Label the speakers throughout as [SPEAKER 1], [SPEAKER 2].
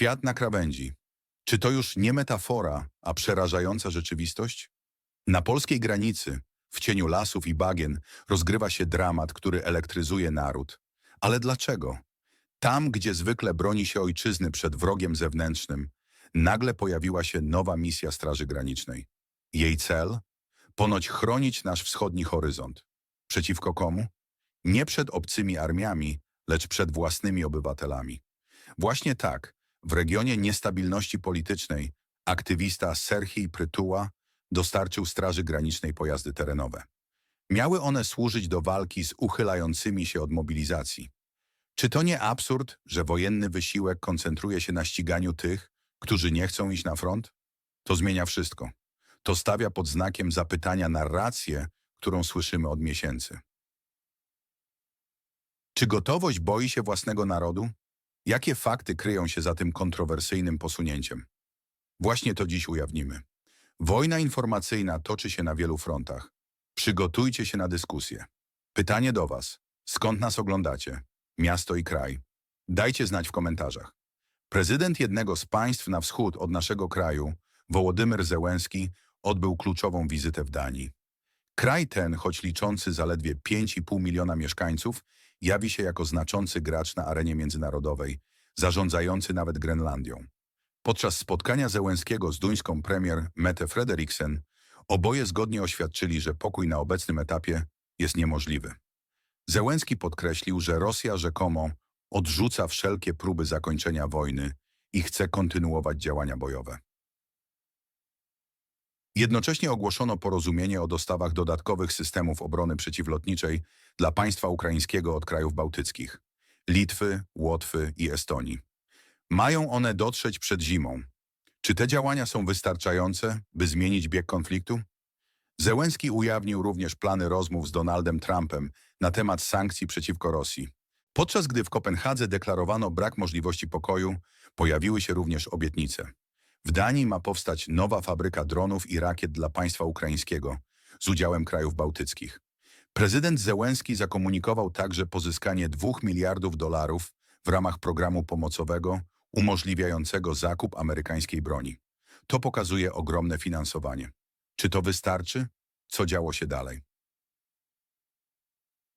[SPEAKER 1] Świat na krawędzi. Czy to już nie metafora, a przerażająca rzeczywistość? Na polskiej granicy, w cieniu lasów i bagien, rozgrywa się dramat, który elektryzuje naród. Ale dlaczego? Tam, gdzie zwykle broni się ojczyzny przed wrogiem zewnętrznym, nagle pojawiła się nowa misja Straży Granicznej. Jej cel? Ponoć chronić nasz wschodni horyzont. Przeciwko komu? Nie przed obcymi armiami, lecz przed własnymi obywatelami. Właśnie tak, w regionie niestabilności politycznej, aktywista Serhii Prytuła dostarczył Straży Granicznej pojazdy terenowe. Miały one służyć do walki z uchylającymi się od mobilizacji. Czy to nie absurd, że wojenny wysiłek koncentruje się na ściganiu tych, którzy nie chcą iść na front? To zmienia wszystko. To stawia pod znakiem zapytania narrację, którą słyszymy od miesięcy. Czy gotowość boi się własnego narodu? Jakie fakty kryją się za tym kontrowersyjnym posunięciem? Właśnie to dziś ujawnimy. Wojna informacyjna toczy się na wielu frontach. Przygotujcie się na dyskusję. Pytanie do Was. Skąd nas oglądacie? Miasto i kraj. Dajcie znać w komentarzach. Prezydent jednego z państw na wschód od naszego kraju, Wołodymyr Zełenski, odbył kluczową wizytę w Danii. Kraj ten, choć liczący zaledwie 5,5 miliona mieszkańców, jawi się jako znaczący gracz na arenie międzynarodowej, zarządzający nawet Grenlandią. Podczas spotkania Zełenskiego z duńską premier Mette Frederiksen, oboje zgodnie oświadczyli, że pokój na obecnym etapie jest niemożliwy. Zełenski podkreślił, że Rosja rzekomo odrzuca wszelkie próby zakończenia wojny i chce kontynuować działania bojowe. Jednocześnie ogłoszono porozumienie o dostawach dodatkowych systemów obrony przeciwlotniczej dla państwa ukraińskiego od krajów bałtyckich Litwy, Łotwy i Estonii. Mają one dotrzeć przed zimą. Czy te działania są wystarczające, by zmienić bieg konfliktu? Zełenski ujawnił również plany rozmów z Donaldem Trumpem na temat sankcji przeciwko Rosji. Podczas gdy w Kopenhadze deklarowano brak możliwości pokoju, pojawiły się również obietnice. W Danii ma powstać nowa fabryka dronów i rakiet dla państwa ukraińskiego z udziałem krajów bałtyckich. Prezydent Zełenski zakomunikował także pozyskanie 2 miliardów dolarów w ramach programu pomocowego umożliwiającego zakup amerykańskiej broni. To pokazuje ogromne finansowanie. Czy to wystarczy? Co działo się dalej?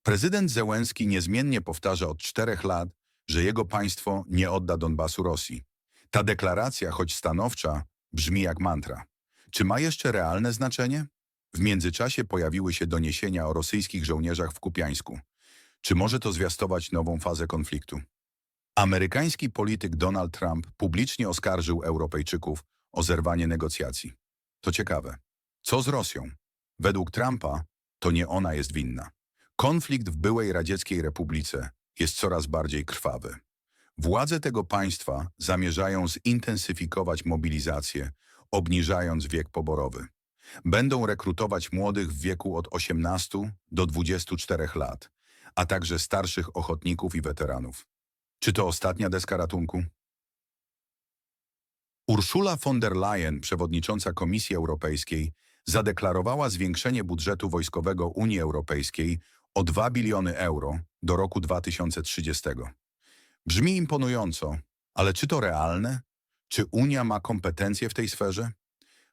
[SPEAKER 1] Prezydent Zełenski niezmiennie powtarza od czterech lat, że jego państwo nie odda Donbasu Rosji. Ta deklaracja, choć stanowcza, brzmi jak mantra. Czy ma jeszcze realne znaczenie? W międzyczasie pojawiły się doniesienia o rosyjskich żołnierzach w Kupiańsku. Czy może to zwiastować nową fazę konfliktu? Amerykański polityk Donald Trump publicznie oskarżył Europejczyków o zerwanie negocjacji. To ciekawe. Co z Rosją? Według Trumpa to nie ona jest winna. Konflikt w byłej radzieckiej republice jest coraz bardziej krwawy. Władze tego państwa zamierzają zintensyfikować mobilizację, obniżając wiek poborowy. Będą rekrutować młodych w wieku od 18 do 24 lat, a także starszych ochotników i weteranów. Czy to ostatnia deska ratunku? Ursula von der Leyen, przewodnicząca Komisji Europejskiej, zadeklarowała zwiększenie budżetu wojskowego Unii Europejskiej o 2 biliony euro do roku 2030. Brzmi imponująco, ale czy to realne? Czy Unia ma kompetencje w tej sferze?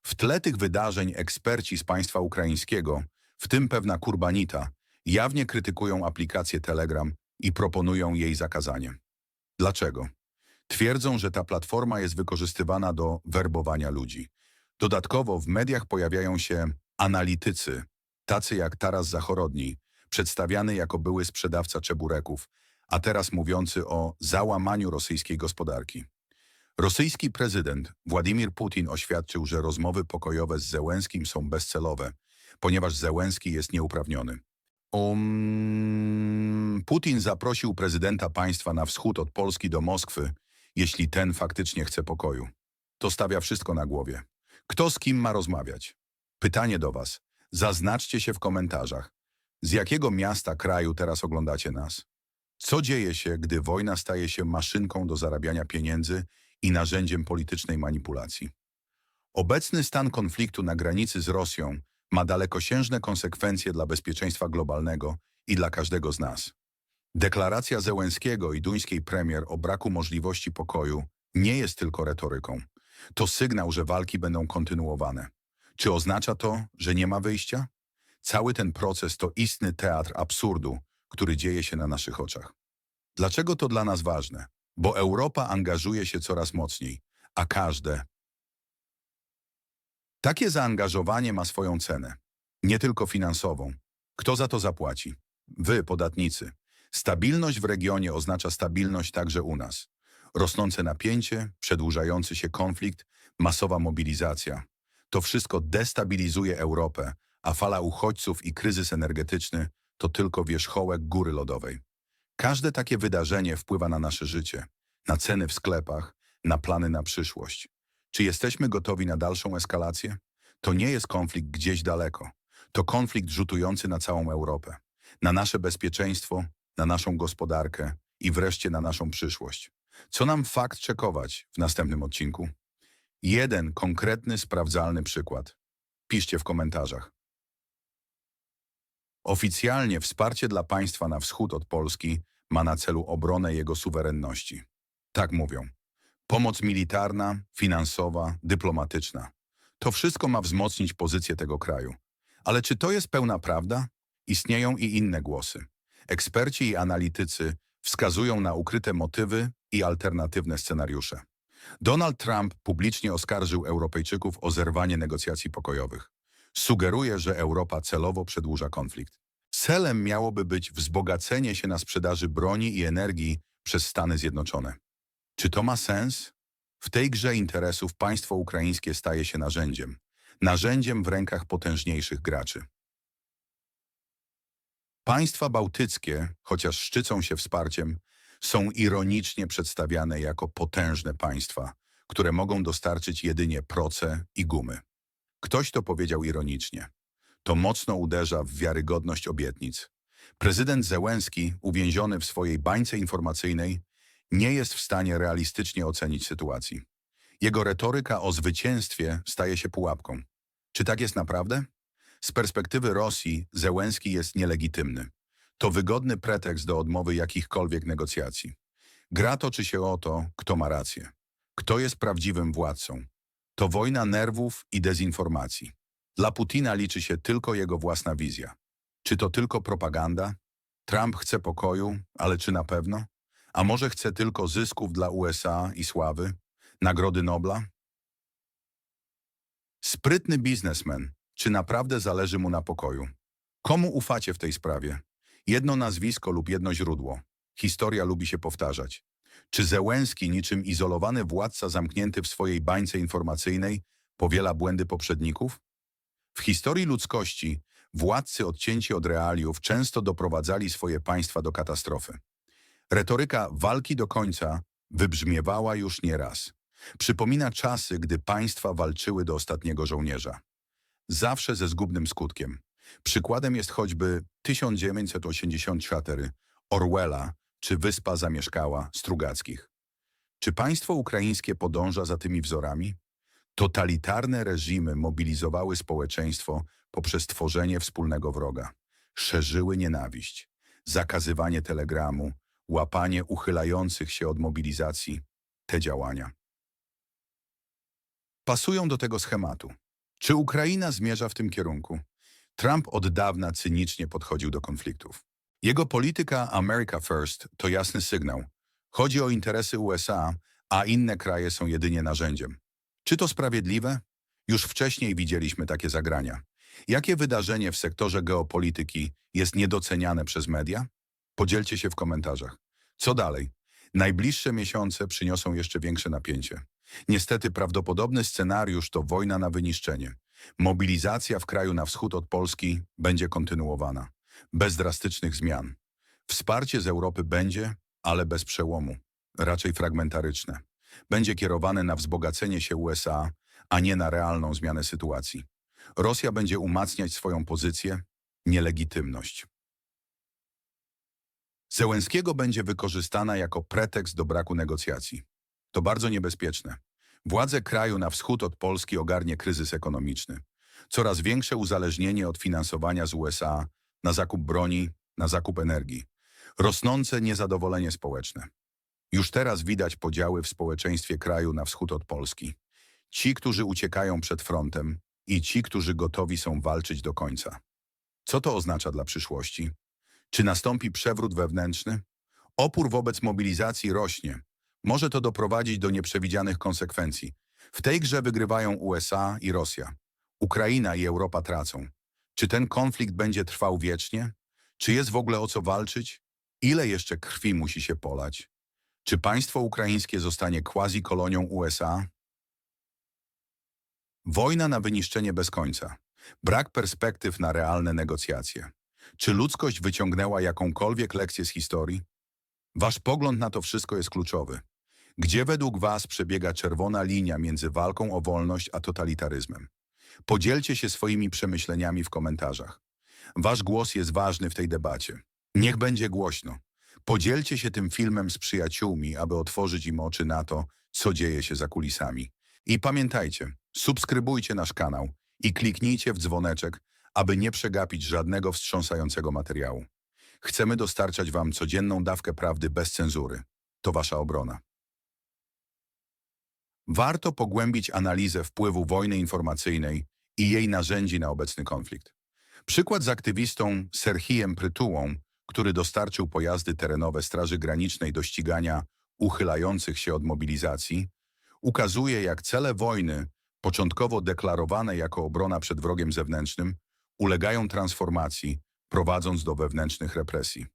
[SPEAKER 1] W tle tych wydarzeń eksperci z państwa ukraińskiego, w tym pewna Kurbanita, jawnie krytykują aplikację Telegram i proponują jej zakazanie. Dlaczego? Twierdzą, że ta platforma jest wykorzystywana do werbowania ludzi. Dodatkowo w mediach pojawiają się analitycy, tacy jak Taras Zachorodni, przedstawiany jako były sprzedawca czebureków, a teraz mówiący o załamaniu rosyjskiej gospodarki. Rosyjski prezydent Władimir Putin oświadczył, że rozmowy pokojowe z Zełenskim są bezcelowe, ponieważ Zełenski jest nieuprawniony. Um, Putin zaprosił prezydenta państwa na wschód od Polski do Moskwy, jeśli ten faktycznie chce pokoju. To stawia wszystko na głowie. Kto z kim ma rozmawiać? Pytanie do Was. Zaznaczcie się w komentarzach. Z jakiego miasta kraju teraz oglądacie nas? Co dzieje się, gdy wojna staje się maszynką do zarabiania pieniędzy i narzędziem politycznej manipulacji? Obecny stan konfliktu na granicy z Rosją ma dalekosiężne konsekwencje dla bezpieczeństwa globalnego i dla każdego z nas. Deklaracja Zełenskiego i duńskiej premier o braku możliwości pokoju nie jest tylko retoryką. To sygnał, że walki będą kontynuowane. Czy oznacza to, że nie ma wyjścia? Cały ten proces to istny teatr absurdu, który dzieje się na naszych oczach. Dlaczego to dla nas ważne? Bo Europa angażuje się coraz mocniej, a każde. Takie zaangażowanie ma swoją cenę, nie tylko finansową. Kto za to zapłaci? Wy, podatnicy. Stabilność w regionie oznacza stabilność także u nas. Rosnące napięcie, przedłużający się konflikt, masowa mobilizacja. To wszystko destabilizuje Europę, a fala uchodźców i kryzys energetyczny to tylko wierzchołek góry lodowej. Każde takie wydarzenie wpływa na nasze życie, na ceny w sklepach, na plany na przyszłość. Czy jesteśmy gotowi na dalszą eskalację? To nie jest konflikt gdzieś daleko. To konflikt rzutujący na całą Europę, na nasze bezpieczeństwo, na naszą gospodarkę i wreszcie na naszą przyszłość. Co nam fakt czekować w następnym odcinku? Jeden konkretny, sprawdzalny przykład. Piszcie w komentarzach. Oficjalnie wsparcie dla państwa na wschód od Polski ma na celu obronę jego suwerenności. Tak mówią. Pomoc militarna, finansowa, dyplomatyczna. To wszystko ma wzmocnić pozycję tego kraju. Ale czy to jest pełna prawda? Istnieją i inne głosy. Eksperci i analitycy wskazują na ukryte motywy i alternatywne scenariusze. Donald Trump publicznie oskarżył Europejczyków o zerwanie negocjacji pokojowych. Sugeruje, że Europa celowo przedłuża konflikt. Celem miałoby być wzbogacenie się na sprzedaży broni i energii przez Stany Zjednoczone. Czy to ma sens? W tej grze interesów państwo ukraińskie staje się narzędziem. Narzędziem w rękach potężniejszych graczy. Państwa bałtyckie, chociaż szczycą się wsparciem, są ironicznie przedstawiane jako potężne państwa, które mogą dostarczyć jedynie proce i gumy. Ktoś to powiedział ironicznie. To mocno uderza w wiarygodność obietnic. Prezydent Zełenski, uwięziony w swojej bańce informacyjnej, nie jest w stanie realistycznie ocenić sytuacji. Jego retoryka o zwycięstwie staje się pułapką. Czy tak jest naprawdę? Z perspektywy Rosji Zełenski jest nielegitymny. To wygodny pretekst do odmowy jakichkolwiek negocjacji. Gra toczy się o to, kto ma rację. Kto jest prawdziwym władcą. To wojna nerwów i dezinformacji. Dla Putina liczy się tylko jego własna wizja. Czy to tylko propaganda? Trump chce pokoju, ale czy na pewno? A może chce tylko zysków dla USA i sławy? Nagrody Nobla? Sprytny biznesmen. Czy naprawdę zależy mu na pokoju? Komu ufacie w tej sprawie? Jedno nazwisko lub jedno źródło. Historia lubi się powtarzać. Czy Zełenski, niczym izolowany władca zamknięty w swojej bańce informacyjnej, powiela błędy poprzedników? W historii ludzkości władcy odcięci od realiów często doprowadzali swoje państwa do katastrofy. Retoryka walki do końca wybrzmiewała już nieraz. Przypomina czasy, gdy państwa walczyły do ostatniego żołnierza. Zawsze ze zgubnym skutkiem. Przykładem jest choćby 1984 Orwella czy Wyspa Zamieszkała Strugackich. Czy państwo ukraińskie podąża za tymi wzorami? Totalitarne reżimy mobilizowały społeczeństwo poprzez tworzenie wspólnego wroga. Szerzyły nienawiść, zakazywanie telegramu, łapanie uchylających się od mobilizacji. Te działania pasują do tego schematu. Czy Ukraina zmierza w tym kierunku? Trump od dawna cynicznie podchodził do konfliktów. Jego polityka America First to jasny sygnał. Chodzi o interesy USA, a inne kraje są jedynie narzędziem. Czy to sprawiedliwe? Już wcześniej widzieliśmy takie zagrania. Jakie wydarzenie w sektorze geopolityki jest niedoceniane przez media? Podzielcie się w komentarzach. Co dalej? Najbliższe miesiące przyniosą jeszcze większe napięcie. Niestety prawdopodobny scenariusz to wojna na wyniszczenie. Mobilizacja w kraju na wschód od Polski będzie kontynuowana, bez drastycznych zmian. Wsparcie z Europy będzie, ale bez przełomu, raczej fragmentaryczne. Będzie kierowane na wzbogacenie się USA, a nie na realną zmianę sytuacji. Rosja będzie umacniać swoją pozycję, nielegitymność. Zełenskiego będzie wykorzystana jako pretekst do braku negocjacji. To bardzo niebezpieczne. Władze kraju na wschód od Polski ogarnie kryzys ekonomiczny. Coraz większe uzależnienie od finansowania z USA na zakup broni, na zakup energii. Rosnące niezadowolenie społeczne. Już teraz widać podziały w społeczeństwie kraju na wschód od Polski. Ci, którzy uciekają przed frontem i ci, którzy gotowi są walczyć do końca. Co to oznacza dla przyszłości? Czy nastąpi przewrót wewnętrzny? Opór wobec mobilizacji rośnie. Może to doprowadzić do nieprzewidzianych konsekwencji. W tej grze wygrywają USA i Rosja. Ukraina i Europa tracą. Czy ten konflikt będzie trwał wiecznie? Czy jest w ogóle o co walczyć? Ile jeszcze krwi musi się polać? Czy państwo ukraińskie zostanie quasi-kolonią USA? Wojna na wyniszczenie bez końca. Brak perspektyw na realne negocjacje. Czy ludzkość wyciągnęła jakąkolwiek lekcję z historii? Wasz pogląd na to wszystko jest kluczowy. Gdzie według was przebiega czerwona linia między walką o wolność a totalitaryzmem? Podzielcie się swoimi przemyśleniami w komentarzach. Wasz głos jest ważny w tej debacie. Niech będzie głośno. Podzielcie się tym filmem z przyjaciółmi, aby otworzyć im oczy na to, co dzieje się za kulisami. I pamiętajcie, subskrybujcie nasz kanał i kliknijcie w dzwoneczek, aby nie przegapić żadnego wstrząsającego materiału. Chcemy dostarczać Wam codzienną dawkę prawdy bez cenzury. To Wasza obrona. Warto pogłębić analizę wpływu wojny informacyjnej i jej narzędzi na obecny konflikt. Przykład z aktywistą Serhijem Prytułą, który dostarczył pojazdy terenowe Straży Granicznej do ścigania uchylających się od mobilizacji, ukazuje, jak cele wojny, początkowo deklarowane jako obrona przed wrogiem zewnętrznym, ulegają transformacji, prowadząc do wewnętrznych represji.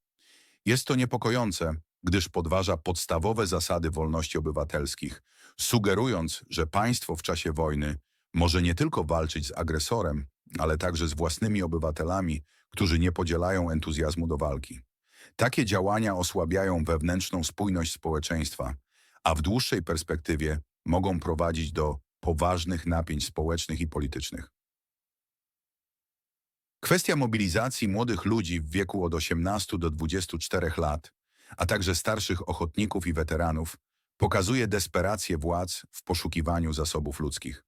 [SPEAKER 1] Jest to niepokojące, gdyż podważa podstawowe zasady wolności obywatelskich, sugerując, że państwo w czasie wojny może nie tylko walczyć z agresorem, ale także z własnymi obywatelami, którzy nie podzielają entuzjazmu do walki. Takie działania osłabiają wewnętrzną spójność społeczeństwa, a w dłuższej perspektywie mogą prowadzić do poważnych napięć społecznych i politycznych. Kwestia mobilizacji młodych ludzi w wieku od 18 do 24 lat, a także starszych ochotników i weteranów, pokazuje desperację władz w poszukiwaniu zasobów ludzkich.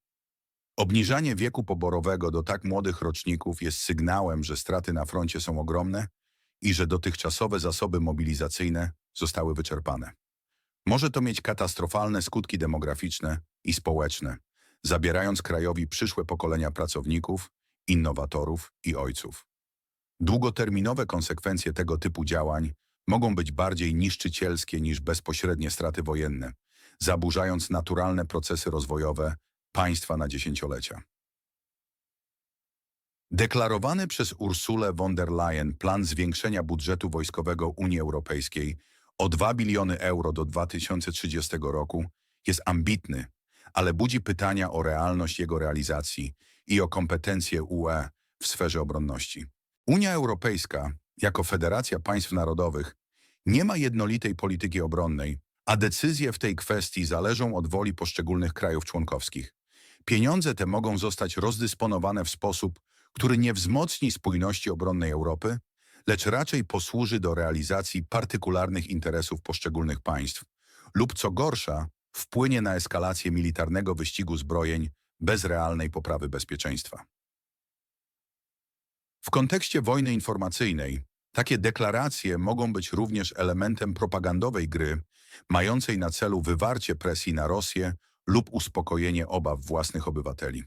[SPEAKER 1] Obniżanie wieku poborowego do tak młodych roczników jest sygnałem, że straty na froncie są ogromne i że dotychczasowe zasoby mobilizacyjne zostały wyczerpane. Może to mieć katastrofalne skutki demograficzne i społeczne, zabierając krajowi przyszłe pokolenia pracowników, innowatorów i ojców. Długoterminowe konsekwencje tego typu działań mogą być bardziej niszczycielskie niż bezpośrednie straty wojenne, zaburzając naturalne procesy rozwojowe państwa na dziesięciolecia. Deklarowany przez Ursulę von der Leyen plan zwiększenia budżetu wojskowego Unii Europejskiej o 2 biliony euro do 2030 roku jest ambitny, ale budzi pytania o realność jego realizacji i o kompetencje UE w sferze obronności. Unia Europejska, jako federacja państw narodowych, nie ma jednolitej polityki obronnej, a decyzje w tej kwestii zależą od woli poszczególnych krajów członkowskich. Pieniądze te mogą zostać rozdysponowane w sposób, który nie wzmocni spójności obronnej Europy, lecz raczej posłuży do realizacji partykularnych interesów poszczególnych państw lub co gorsza, wpłynie na eskalację militarnego wyścigu zbrojeń bez realnej poprawy bezpieczeństwa. W kontekście wojny informacyjnej takie deklaracje mogą być również elementem propagandowej gry, mającej na celu wywarcie presji na Rosję lub uspokojenie obaw własnych obywateli.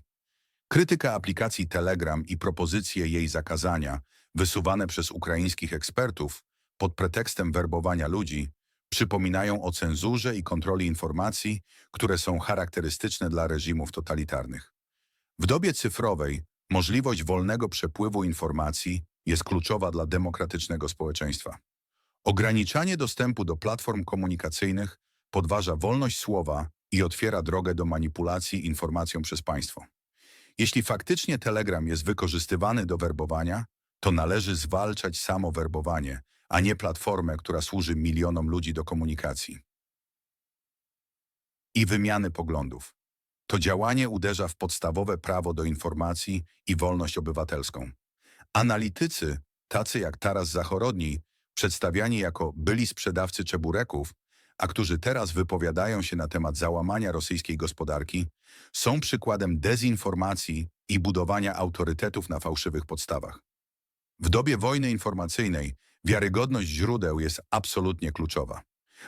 [SPEAKER 1] Krytyka aplikacji Telegram i propozycje jej zakazania, wysuwane przez ukraińskich ekspertów pod pretekstem werbowania ludzi, przypominają o cenzurze i kontroli informacji, które są charakterystyczne dla reżimów totalitarnych. W dobie cyfrowej możliwość wolnego przepływu informacji jest kluczowa dla demokratycznego społeczeństwa. Ograniczanie dostępu do platform komunikacyjnych podważa wolność słowa i otwiera drogę do manipulacji informacją przez państwo. Jeśli faktycznie Telegram jest wykorzystywany do werbowania, to należy zwalczać samo werbowanie, a nie platformę, która służy milionom ludzi do komunikacji. I wymiany poglądów. To działanie uderza w podstawowe prawo do informacji i wolność obywatelską. Analitycy, tacy jak Taras Zachorodni, przedstawiani jako byli sprzedawcy czebureków, a którzy teraz wypowiadają się na temat załamania rosyjskiej gospodarki, są przykładem dezinformacji i budowania autorytetów na fałszywych podstawach. W dobie wojny informacyjnej wiarygodność źródeł jest absolutnie kluczowa.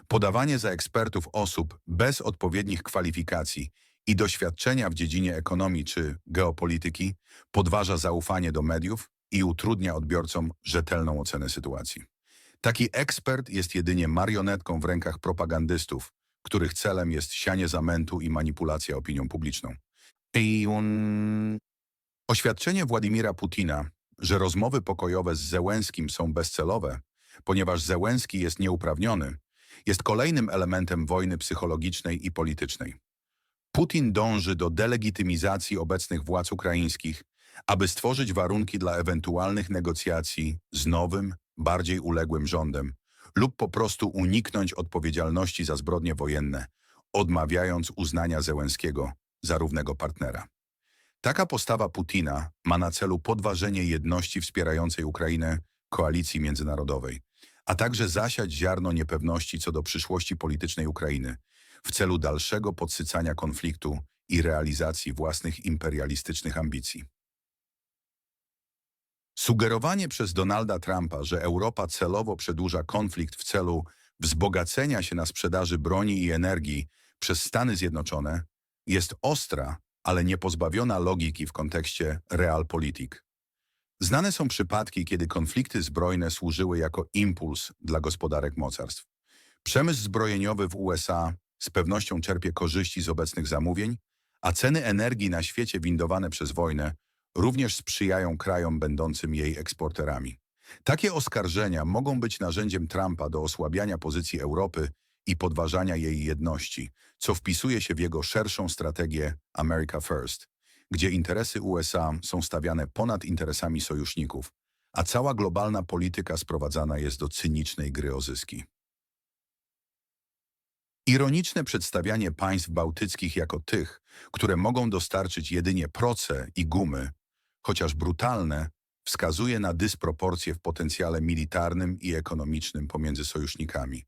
[SPEAKER 1] Podawanie za ekspertów osób bez odpowiednich kwalifikacji i doświadczenia w dziedzinie ekonomii czy geopolityki podważa zaufanie do mediów i utrudnia odbiorcom rzetelną ocenę sytuacji. Taki ekspert jest jedynie marionetką w rękach propagandystów, których celem jest sianie zamętu i manipulacja opinią publiczną. I on... Oświadczenie Władimira Putina, że rozmowy pokojowe z Zełenskim są bezcelowe, ponieważ Zełenski jest nieuprawniony, jest kolejnym elementem wojny psychologicznej i politycznej. Putin dąży do delegitymizacji obecnych władz ukraińskich, aby stworzyć warunki dla ewentualnych negocjacji z nowym, bardziej uległym rządem lub po prostu uniknąć odpowiedzialności za zbrodnie wojenne, odmawiając uznania Zełenskiego za równego partnera. Taka postawa Putina ma na celu podważenie jedności wspierającej Ukrainę koalicji międzynarodowej, a także zasiać ziarno niepewności co do przyszłości politycznej Ukrainy w celu dalszego podsycania konfliktu i realizacji własnych imperialistycznych ambicji. Sugerowanie przez Donalda Trumpa, że Europa celowo przedłuża konflikt w celu wzbogacenia się na sprzedaży broni i energii przez Stany Zjednoczone jest ostra, ale nie pozbawiona logiki w kontekście realpolitik. Znane są przypadki, kiedy konflikty zbrojne służyły jako impuls dla gospodarek mocarstw. Przemysł zbrojeniowy w USA z pewnością czerpie korzyści z obecnych zamówień, a ceny energii na świecie windowane przez wojnę również sprzyjają krajom będącym jej eksporterami. Takie oskarżenia mogą być narzędziem Trumpa do osłabiania pozycji Europy i podważania jej jedności, co wpisuje się w jego szerszą strategię America First, gdzie interesy USA są stawiane ponad interesami sojuszników, a cała globalna polityka sprowadzana jest do cynicznej gry o zyski. Ironiczne przedstawianie państw bałtyckich jako tych, które mogą dostarczyć jedynie proce i gumy, chociaż brutalne, wskazuje na dysproporcje w potencjale militarnym i ekonomicznym pomiędzy sojusznikami.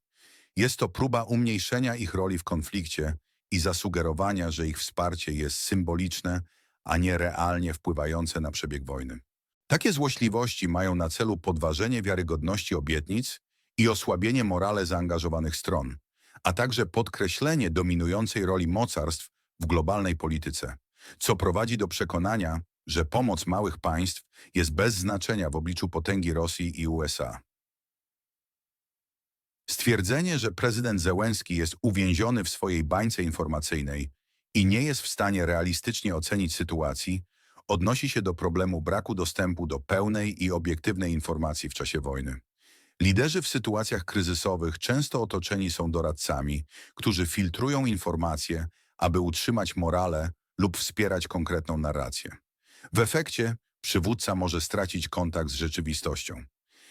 [SPEAKER 1] Jest to próba umniejszenia ich roli w konflikcie i zasugerowania, że ich wsparcie jest symboliczne, a nie realnie wpływające na przebieg wojny. Takie złośliwości mają na celu podważenie wiarygodności obietnic i osłabienie morale zaangażowanych stron, a także podkreślenie dominującej roli mocarstw w globalnej polityce, co prowadzi do przekonania, że pomoc małych państw jest bez znaczenia w obliczu potęgi Rosji i USA. Stwierdzenie, że prezydent Zełenski jest uwięziony w swojej bańce informacyjnej i nie jest w stanie realistycznie ocenić sytuacji, odnosi się do problemu braku dostępu do pełnej i obiektywnej informacji w czasie wojny. Liderzy w sytuacjach kryzysowych często otoczeni są doradcami, którzy filtrują informacje, aby utrzymać morale lub wspierać konkretną narrację. W efekcie przywódca może stracić kontakt z rzeczywistością.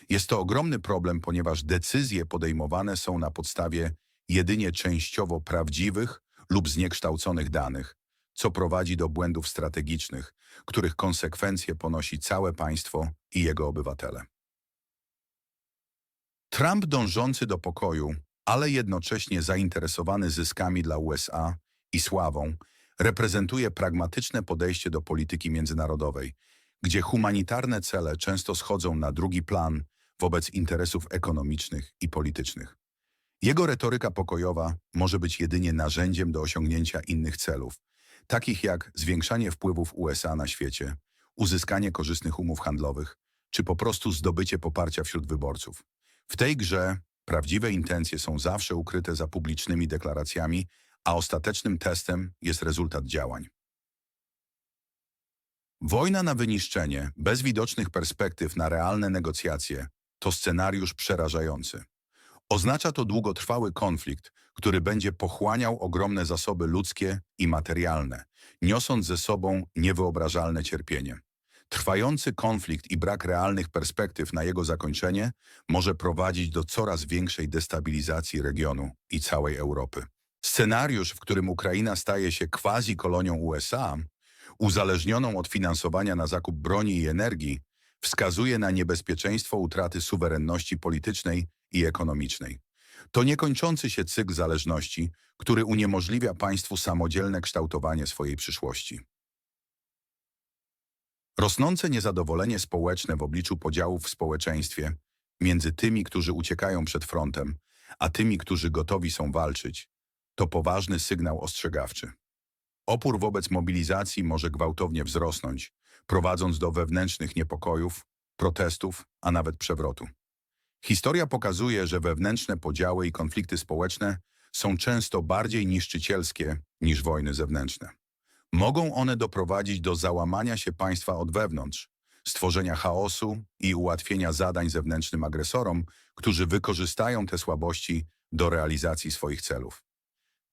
[SPEAKER 1] Jest to ogromny problem, ponieważ decyzje podejmowane są na podstawie jedynie częściowo prawdziwych lub zniekształconych danych, co prowadzi do błędów strategicznych, których konsekwencje ponosi całe państwo i jego obywatele. Trump dążący do pokoju, ale jednocześnie zainteresowany zyskami dla USA i sławą, reprezentuje pragmatyczne podejście do polityki międzynarodowej, gdzie humanitarne cele często schodzą na drugi plan wobec interesów ekonomicznych i politycznych. Jego retoryka pokojowa może być jedynie narzędziem do osiągnięcia innych celów, takich jak zwiększanie wpływów USA na świecie, uzyskanie korzystnych umów handlowych, czy po prostu zdobycie poparcia wśród wyborców. W tej grze prawdziwe intencje są zawsze ukryte za publicznymi deklaracjami, a ostatecznym testem jest rezultat działań. Wojna na wyniszczenie, bez widocznych perspektyw na realne negocjacje, to scenariusz przerażający. Oznacza to długotrwały konflikt, który będzie pochłaniał ogromne zasoby ludzkie i materialne, niosąc ze sobą niewyobrażalne cierpienie. Trwający konflikt i brak realnych perspektyw na jego zakończenie może prowadzić do coraz większej destabilizacji regionu i całej Europy. Scenariusz, w którym Ukraina staje się quasi-kolonią USA, uzależnioną od finansowania na zakup broni i energii, wskazuje na niebezpieczeństwo utraty suwerenności politycznej i ekonomicznej. To niekończący się cykl zależności, który uniemożliwia państwu samodzielne kształtowanie swojej przyszłości. Rosnące niezadowolenie społeczne w obliczu podziałów w społeczeństwie między tymi, którzy uciekają przed frontem, a tymi, którzy gotowi są walczyć, to poważny sygnał ostrzegawczy. Opór wobec mobilizacji może gwałtownie wzrosnąć, prowadząc do wewnętrznych niepokojów, protestów, a nawet przewrotu. Historia pokazuje, że wewnętrzne podziały i konflikty społeczne są często bardziej niszczycielskie niż wojny zewnętrzne. Mogą one doprowadzić do załamania się państwa od wewnątrz, stworzenia chaosu i ułatwienia zadań zewnętrznym agresorom, którzy wykorzystają te słabości do realizacji swoich celów.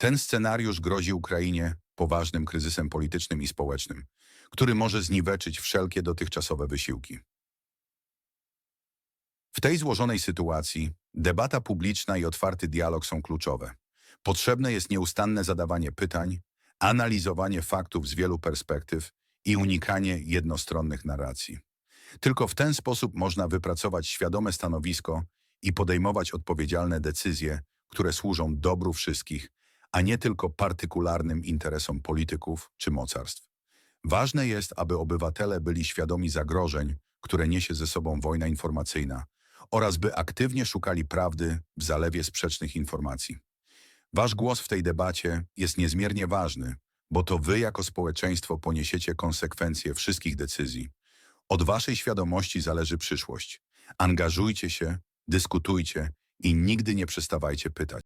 [SPEAKER 1] Ten scenariusz grozi Ukrainie poważnym kryzysem politycznym i społecznym, który może zniweczyć wszelkie dotychczasowe wysiłki. W tej złożonej sytuacji debata publiczna i otwarty dialog są kluczowe. Potrzebne jest nieustanne zadawanie pytań, analizowanie faktów z wielu perspektyw i unikanie jednostronnych narracji. Tylko w ten sposób można wypracować świadome stanowisko i podejmować odpowiedzialne decyzje, które służą dobru wszystkich, a nie tylko partykularnym interesom polityków czy mocarstw. Ważne jest, aby obywatele byli świadomi zagrożeń, które niesie ze sobą wojna informacyjna oraz by aktywnie szukali prawdy w zalewie sprzecznych informacji. Wasz głos w tej debacie jest niezmiernie ważny, bo to wy jako społeczeństwo poniesiecie konsekwencje wszystkich decyzji. Od waszej świadomości zależy przyszłość. Angażujcie się, dyskutujcie i nigdy nie przestawajcie pytać.